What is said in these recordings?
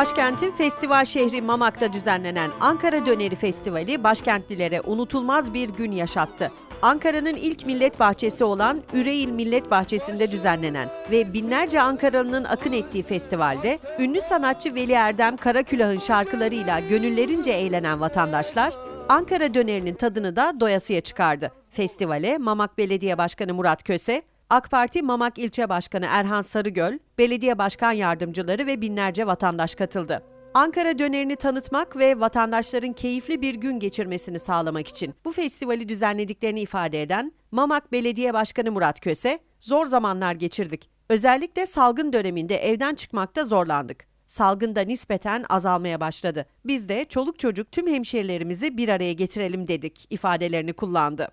Başkentin festival şehri Mamak'ta düzenlenen Ankara Döneri Festivali başkentlilere unutulmaz bir gün yaşattı. Ankara'nın ilk millet bahçesi olan Üreil Millet Bahçesi'nde düzenlenen ve binlerce Ankaralı'nın akın ettiği festivalde ünlü sanatçı Veli Erdem Karakülah'ın şarkılarıyla gönüllerince eğlenen vatandaşlar Ankara dönerinin tadını da doyasıya çıkardı. Festivale Mamak Belediye Başkanı Murat Köse, AK Parti Mamak İlçe Başkanı Erhan Sarıgöl, belediye başkan yardımcıları ve binlerce vatandaş katıldı. Ankara dönerini tanıtmak ve vatandaşların keyifli bir gün geçirmesini sağlamak için bu festivali düzenlediklerini ifade eden Mamak Belediye Başkanı Murat Köse, zor zamanlar geçirdik. Özellikle salgın döneminde evden çıkmakta zorlandık. Salgın da nispeten azalmaya başladı. Biz de çoluk çocuk tüm hemşehrilerimizi bir araya getirelim dedik ifadelerini kullandı.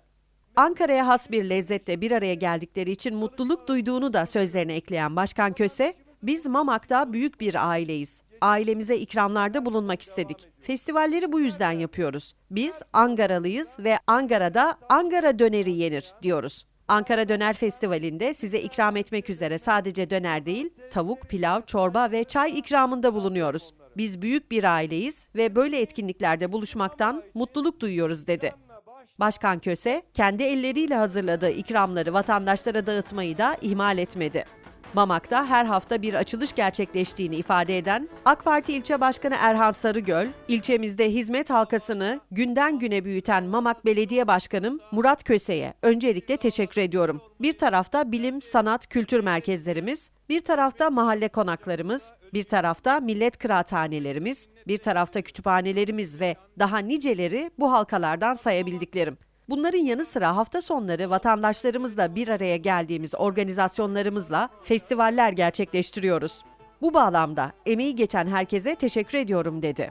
Ankara'ya has bir lezzetle bir araya geldikleri için mutluluk duyduğunu da sözlerine ekleyen Başkan Köse, biz Mamak'ta büyük bir aileyiz. Ailemize ikramlarda bulunmak istedik. Festivalleri bu yüzden yapıyoruz. Biz Angaralıyız ve Angara'da Angara döneri yenir diyoruz. Ankara Döner Festivali'nde size ikram etmek üzere sadece döner değil, tavuk, pilav, çorba ve çay ikramında bulunuyoruz. Biz büyük bir aileyiz ve böyle etkinliklerde buluşmaktan mutluluk duyuyoruz dedi. Başkan Köse, kendi elleriyle hazırladığı ikramları vatandaşlara dağıtmayı da ihmal etmedi. Mamak'ta her hafta bir açılış gerçekleştiğini ifade eden AK Parti İlçe Başkanı Erhan Sarıgöl, ilçemizde hizmet halkasını günden güne büyüten Mamak Belediye Başkanım Murat Köse'ye öncelikle teşekkür ediyorum. Bir tarafta bilim, sanat, kültür merkezlerimiz, bir tarafta mahalle konaklarımız, bir tarafta millet kıraathanelerimiz, bir tarafta kütüphanelerimiz ve daha niceleri bu halkalardan sayabildiklerim. Bunların yanı sıra hafta sonları vatandaşlarımızla bir araya geldiğimiz organizasyonlarımızla festivaller gerçekleştiriyoruz. Bu bağlamda emeği geçen herkese teşekkür ediyorum dedi.